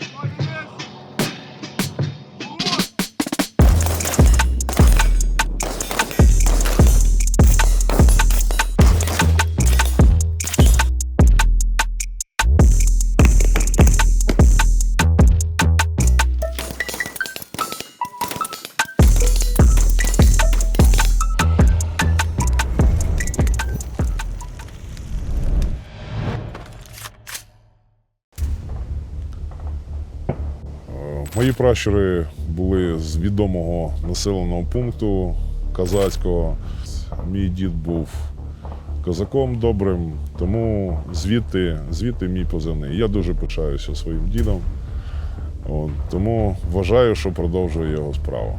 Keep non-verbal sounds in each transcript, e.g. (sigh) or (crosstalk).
Е, Мої пращури були з відомого населеного пункту казацького. Мій дід був козаком добрим, тому звідти, звідти мій позивний. Я дуже пишаюся своїм дідом. От, тому вважаю, що продовжую його справу.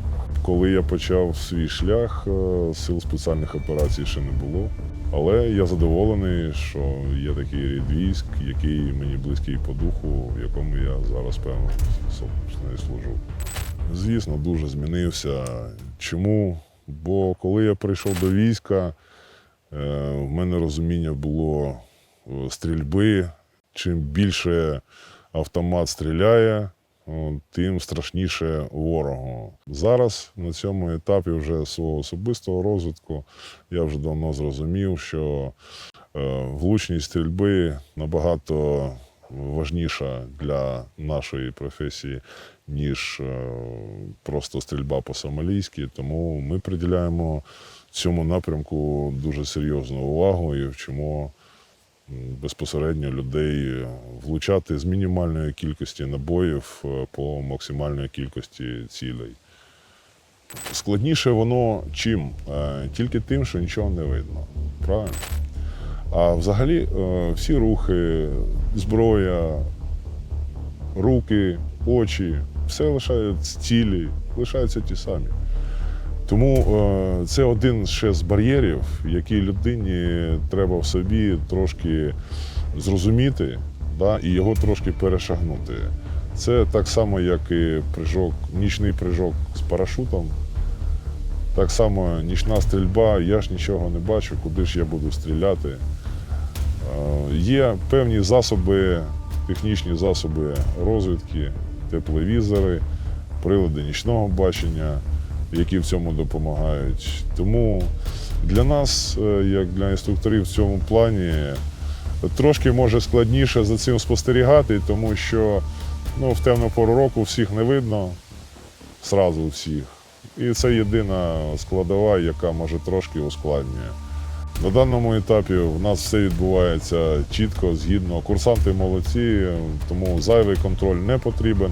Коли я почав свій шлях, е, сил спеціальних операцій ще не було. Але я задоволений, що є такий рід військ, який мені близький по духу, в якому я зараз певно служу. Звісно, дуже змінився. Чому? Бо коли я прийшов до війська, е, в мене розуміння було е, стрільби. Чим більше автомат стріляє, тим страшніше ворогу. Зараз на цьому етапі вже свого особистого розвитку я вже давно зрозумів, що е, влучність стрільби набагато важніша для нашої професії, ніж е, просто стрільба по сомалійськи. Тому ми приділяємо цьому напрямку дуже серйозну увагу і вчимо безпосередньо людей влучати з мінімальної кількості набоїв е, по максимальної кількості цілей. Складніше воно чим? Е, Тільки тим, що нічого не видно. Правильно? А взагалі е, всі рухи, зброя, руки, очі, все лишається цілі, лишаються ті самі. Тому е, це один ще з бар'єрів, який людині треба в собі трошки зрозуміти да, і його трошки перешагнути. Це так само, як і прыжок, нічний прыжок з парашутом. Так само нічна стрільба, я ж нічого не бачу, куди ж я буду стріляти. Е, Є певні засоби, технічні засоби розвідки, тепловізори, прилади нічного бачення, які в цьому допомагають. Тому для нас, е, як для інструкторів в цьому плані, трошки може складніше за цим спостерігати, тому що ну, в темну пору року всіх не видно, зразу всіх. І це єдина складова, яка може трошки ускладнює. На даному етапі в нас все відбувається чітко, згідно. Курсанти молодці, тому зайвий контроль не потрібен.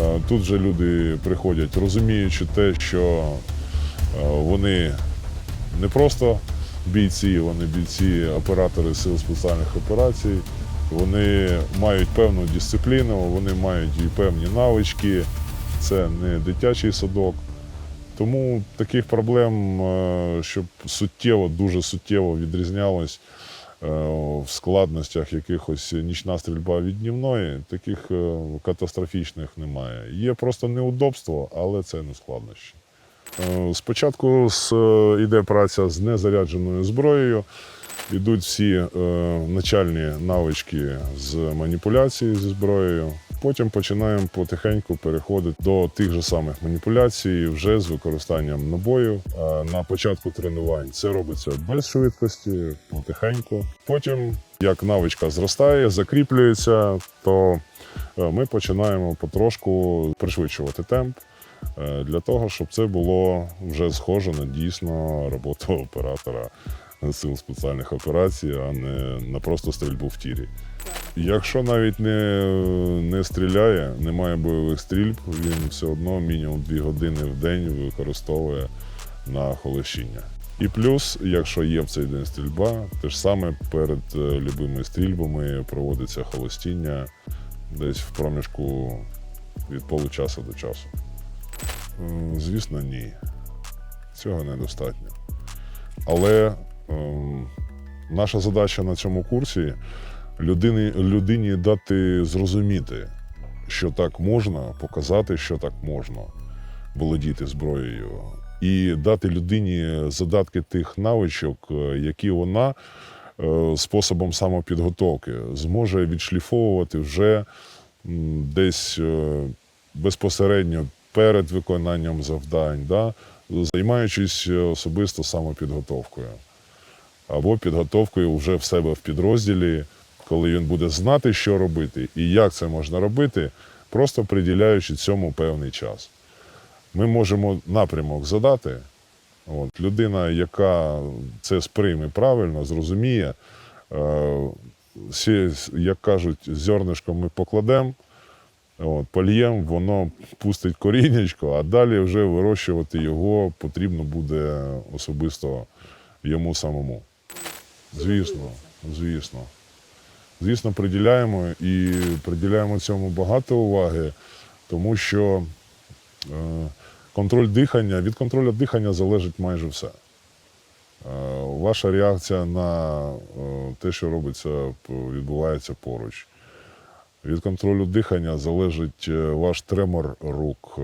Е, Тут же люди приходять, розуміючи те, що е, вони не просто бійці, вони бійці, оператори сил спеціальних операцій. Вони мають певну дисципліну, вони мають і певні навички. Це не дитячий садок. Тому таких проблем, е, щоб суттєво, дуже суттєво відрізнялось в складностях якихось нічна стрільба від днівної, таких е, катастрофічних немає. Є просто неудобство, але це не складнощі. Е, Спочатку е, йде праця з незарядженою зброєю. Йдуть всі е, начальні навички з маніпуляції зі зброєю. Потім починаємо потихеньку переходити до тих же самих маніпуляцій вже з використанням набоїв. Е, на початку тренувань це робиться без швидкості, потихеньку. Потім, як навичка зростає, закріплюється, то е, ми починаємо потрошку пришвидшувати темп. е, Для того, щоб це було вже схоже на дійсно роботу (laughs) оператора сил спеціальних операцій, а не на просто стрільбу в тірі. Якщо навіть не, не стріляє, немає бойових стрільб, він все одно мінімум 2 години в день використовує на холощіння. І плюс, якщо є в цей день стрільба, те ж саме перед е, любими стрільбами проводиться холостіння десь в проміжку від получаса до часу. Звісно, ні. Цього недостатньо. Але ем, наша задача на цьому курсі людині, людині дати зрозуміти, що так можна, показати, що так можна володіти зброєю, і дати людині задатки тих навичок, е, які вона е, способом самопідготовки зможе відшліфовувати вже десь е, безпосередньо перед виконанням завдань, да, займаючись особисто самопідготовкою. Або підготовкою вже в себе в підрозділі, коли він буде знати, що робити і як це можна робити, просто приділяючи цьому певний час. Ми можемо напрямок задати. От, людина, яка це сприйме правильно, зрозуміє, е, як кажуть, зернишко ми покладемо, польємо, воно пустить корінечко, а далі вже вирощувати його потрібно буде особисто йому самому. Звісно, звісно. Звісно, приділяємо і приділяємо цьому багато уваги, тому що е, контроль дихання, від контролю дихання залежить майже все. Е, Ваша реакція на е, те, що робиться, відбувається поруч. Від контролю дихання залежить ваш тремор рук,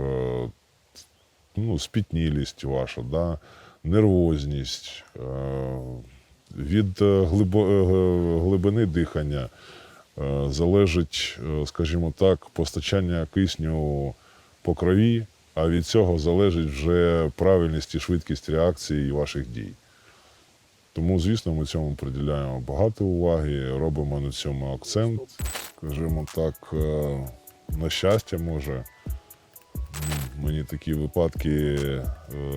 ну, спітнілість ваша, да, нервозність. Від е, е, глибини дихання е, залежить, скажімо так, постачання кисню по крові, а від цього залежить вже правильність і швидкість реакції ваших дій. Тому, звісно, ми цьому приділяємо багато уваги, робимо на цьому акцент, скажімо так, на щастя, може. Мені такі випадки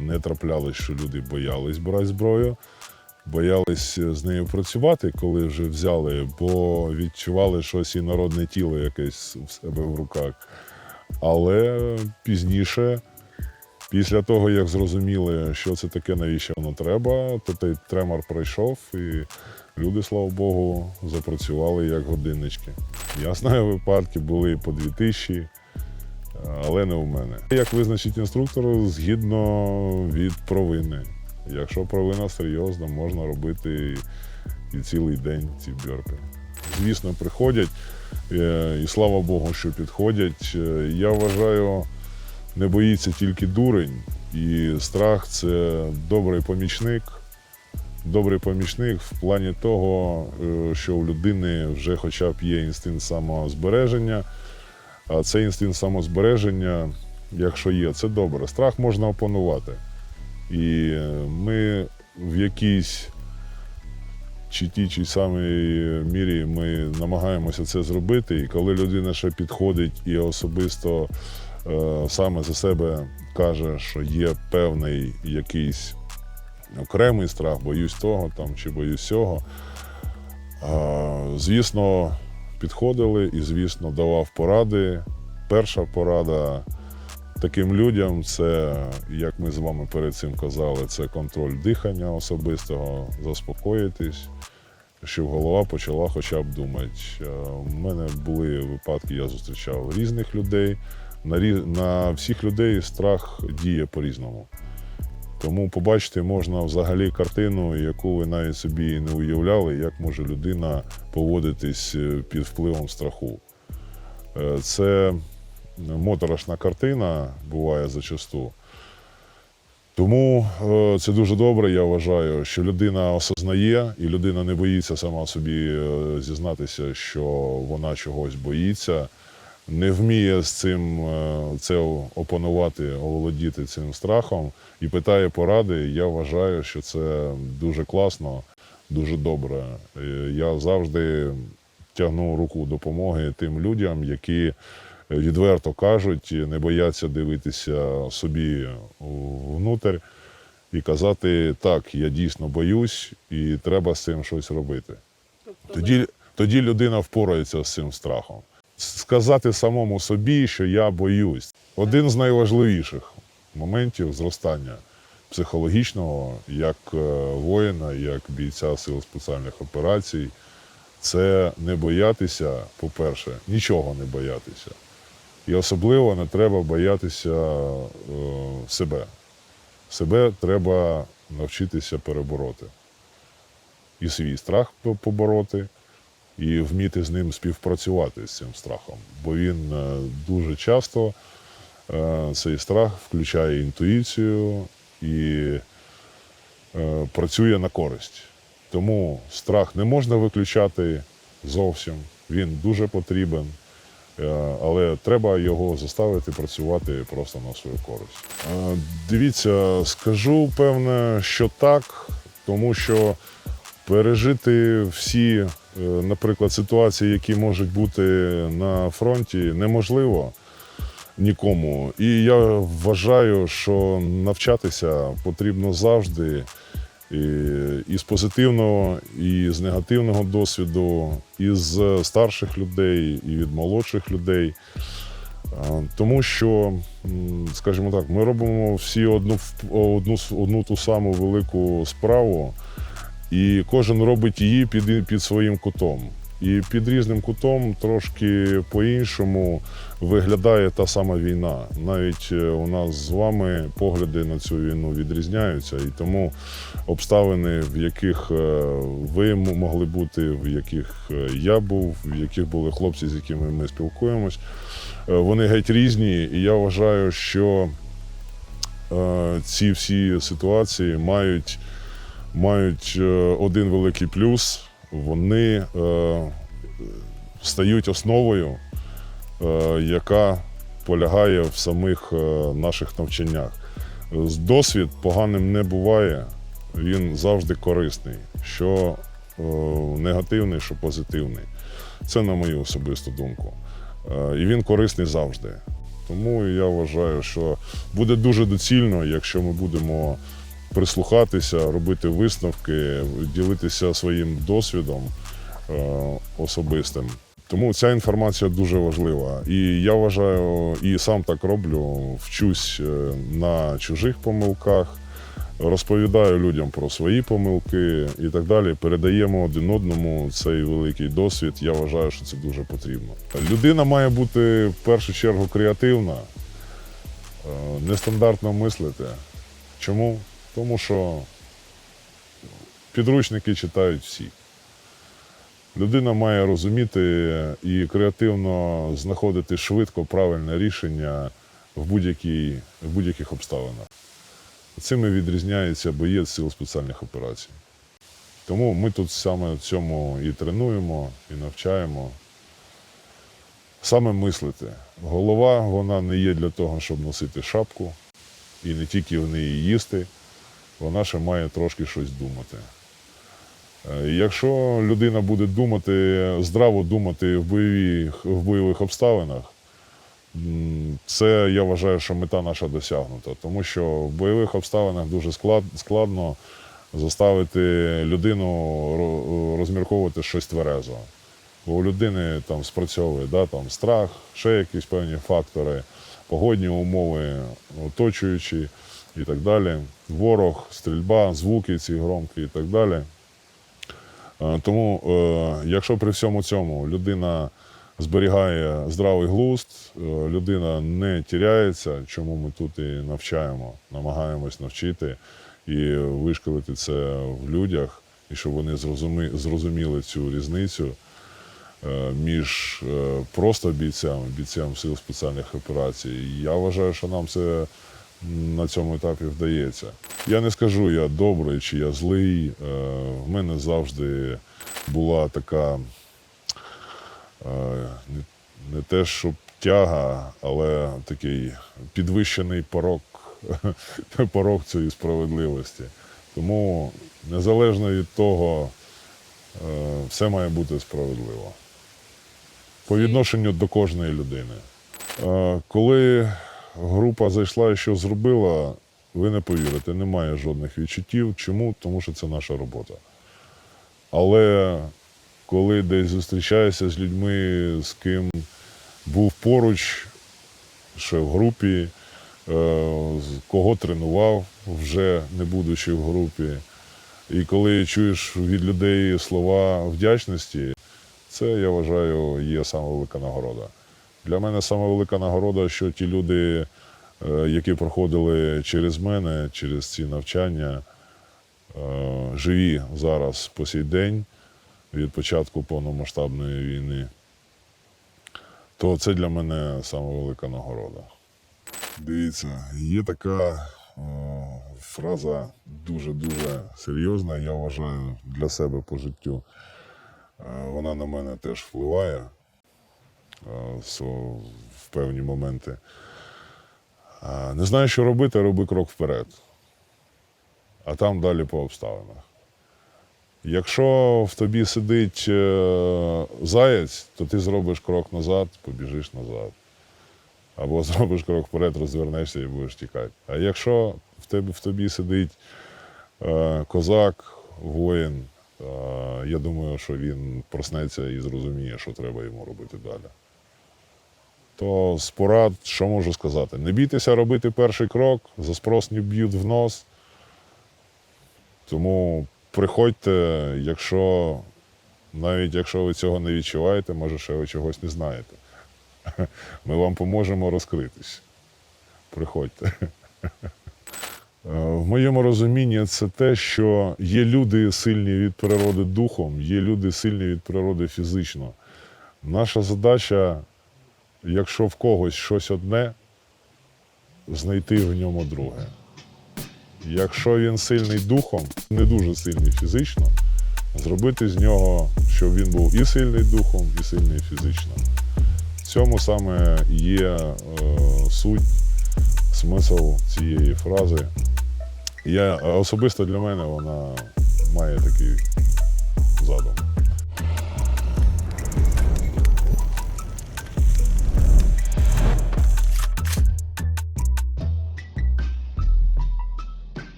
не траплялись, що люди боялись брати зброю, боялись з нею працювати, коли вже взяли, бо відчували щось і народне тіло якесь в себе в руках. Але пізніше, після того, як зрозуміли, що це таке, навіщо воно треба, то той тремор пройшов, і люди, слава Богу, запрацювали як годиннички. Я знаю, випадки були по 2000, але не у мене. Як визначить інструктор, згідно від провини. Якщо провина серйозна, можна робити і, цілий день ці бьорпи. Звісно, приходять, е, і слава Богу, що підходять. Е, Я вважаю, не боїться тільки дурень, і страх це добрий помічник. Добрий помічник в плані того, е, що у людини вже хоча б є інстинкт самозбереження. А цей інстинкт самозбереження, якщо є, це добре. Страх можна опанувати. І е, ми в якійсь чи тій чи самій мірі ми намагаємося це зробити. І коли людина ще підходить і особисто е, саме за себе каже, що є певний якийсь окремий страх, боюсь того там, чи боюсь цього. Звісно, підходили і, звісно, давав поради. Перша порада таким людям це, як ми з вами перед цим казали, це контроль дихання особистого, заспокоїтись, щоб голова почала хоча б думати. У мене були випадки, я зустрічав різних людей. На, на всіх людей страх діє по-різному. Тому побачити можна взагалі картину, яку ви навіть собі не уявляли, як може людина поводитись е, під впливом страху. Е, Це моторошна картина, буває зачасту. Тому е, це дуже добре, я вважаю, що людина осознає, і людина не боїться сама собі е, зізнатися, що вона чогось боїться, не вміє з цим е, це опанувати, оволодіти цим страхом і питає поради. Я вважаю, що це дуже класно, дуже добре. Я завжди тягну руку допомоги тим людям, які відверто кажуть, не бояться дивитися собі внутрь і казати, так, я дійсно боюсь, і треба з цим щось робити. Тоді, тоді людина впорається з цим страхом. Сказати самому собі, що я боюсь, один з найважливіших моментів зростання психологічного, як е, воїна, як бійця сил спеціальних операцій, це не боятися, по-перше, нічого не боятися. І особливо не треба боятися е, себе. Себе треба навчитися перебороти. І свій страх побороти, і вміти з ним співпрацювати з цим страхом. Бо він е, дуже часто е, цей страх включає інтуїцію і працює на користь. Тому страх не можна виключати зовсім, він дуже потрібен. Е, Але треба його заставити працювати просто на свою користь. Е, Дивіться, скажу певне, що так, тому що пережити всі, е, наприклад, ситуації, які можуть бути на фронті, неможливо нікому. І я вважаю, що навчатися потрібно завжди. І, і з позитивного, і з негативного досвіду, і з старших людей, і від молодших людей. Тому що, скажімо так, ми робимо всі одну, одну, одну ту саму велику справу, і кожен робить її під, під своїм кутом. І під різним кутом трошки по-іншому виглядає та сама війна. Навіть е, у нас з вами погляди на цю війну відрізняються, і тому обставини, в яких е, ви могли бути, в яких е, я був, в яких були хлопці, з якими ми спілкуємось, вони геть різні. І я вважаю, що ці всі ситуації мають, мають один великий плюс. Вони е, стають основою, е, яка полягає в самих е, наших навчаннях. Досвід поганим не буває, він завжди корисний, що е, негативний, що позитивний. Це на мою особисту думку. Е, І він корисний завжди. Тому я вважаю, що буде дуже доцільно, якщо ми будемо прислухатися, робити висновки, ділитися своїм досвідом е, особистим. Тому ця інформація дуже важлива. І я вважаю, і сам так роблю, вчусь е, на чужих помилках, розповідаю людям про свої помилки і так далі. Передаємо один одному цей великий досвід. Я вважаю, що це дуже потрібно. Людина має бути в першу чергу креативна, е, нестандартно мислити. Чому? Тому що підручники читають всі. Людина має розуміти і креативно знаходити швидко правильне рішення в, будь-якій, в будь-яких обставинах. Цим і відрізняється боєць сил спеціальних операцій. Тому ми тут саме цьому і тренуємо, і навчаємо. Саме мислити. Голова вона не є для того, щоб носити шапку, і не тільки в неї їсти, вона ще має трошки щось думати. Е, Якщо людина буде думати, здраво думати в бойових, в бойових обставинах, це я вважаю, що мета наша досягнута. Тому що в бойових обставинах дуже склад, складно заставити людину розмірковувати щось тверезо. Бо у людини там спрацьовує да, там, страх, ще якісь певні фактори, погодні умови, оточуючі і так далі. Ворог, стрільба, звуки ці громкі і так далі. Е, Тому, е, якщо при всьому цьому людина зберігає здравий глузд, е, людина не тіряється, чому ми тут і навчаємо, намагаємось навчити і вишколити це в людях, і щоб вони зрозуміли цю різницю між просто бійцями, бійцем сил спеціальних операцій. Я вважаю, що нам це на цьому етапі вдається. Я не скажу, я добрий чи я злий. Е, В мене завжди була така е, не, те, щоб тяга, але такий підвищений порог, (laughs) порог цієї справедливості. Тому незалежно від того, е, все має бути справедливо. По відношенню до кожної людини. Коли група зайшла і що зробила, ви не повірите, немає жодних відчуттів. Чому? Тому що це наша робота. Але коли десь зустрічаєшся з людьми, з ким був поруч, ще в групі, е, кого тренував, вже не будучи в групі, і коли чуєш від людей слова вдячності, це, я вважаю, є саме велика нагорода. Для мене саме велика нагорода, що ті люди, е, які проходили через мене, через ці навчання, е, живі зараз по сей день від початку повномасштабної війни, то це для мене саме велика нагорода. Дивіться, є така е, фраза дуже-дуже серйозна, я вважаю, для себе по життю. Вона на мене теж впливає. Е, в певні моменти. Не знаю, що робити, роби крок вперед. А там далі по обставинах. Якщо в тобі сидить е, заєць, то ти зробиш крок назад, побіжиш назад. Або (laughs) зробиш крок вперед, розвернешся і будеш тікати. А якщо в, тебе, в тобі сидить е, козак, воїн, е, я думаю, що він проснеться і зрозуміє, що треба йому робити далі. То з порад, що можу сказати? Не бійтеся робити перший крок, за спрос не б'ють в нос. Тому приходьте, якщо навіть якщо ви цього не відчуваєте, може, ще ви чогось не знаєте. Ми вам поможемо розкритись. Приходьте. В моєму розумінні це те, що є люди сильні від природи духом, є люди сильні від природи фізично. Наша задача, якщо в когось щось одне, знайти в ньому друге. Якщо він сильний духом, не дуже сильний фізично, зробити з нього, щоб він був і сильний духом, і сильний фізично. В цьому саме є е, суть, смисл цієї фрази. Я, особисто для мене вона має такий задум.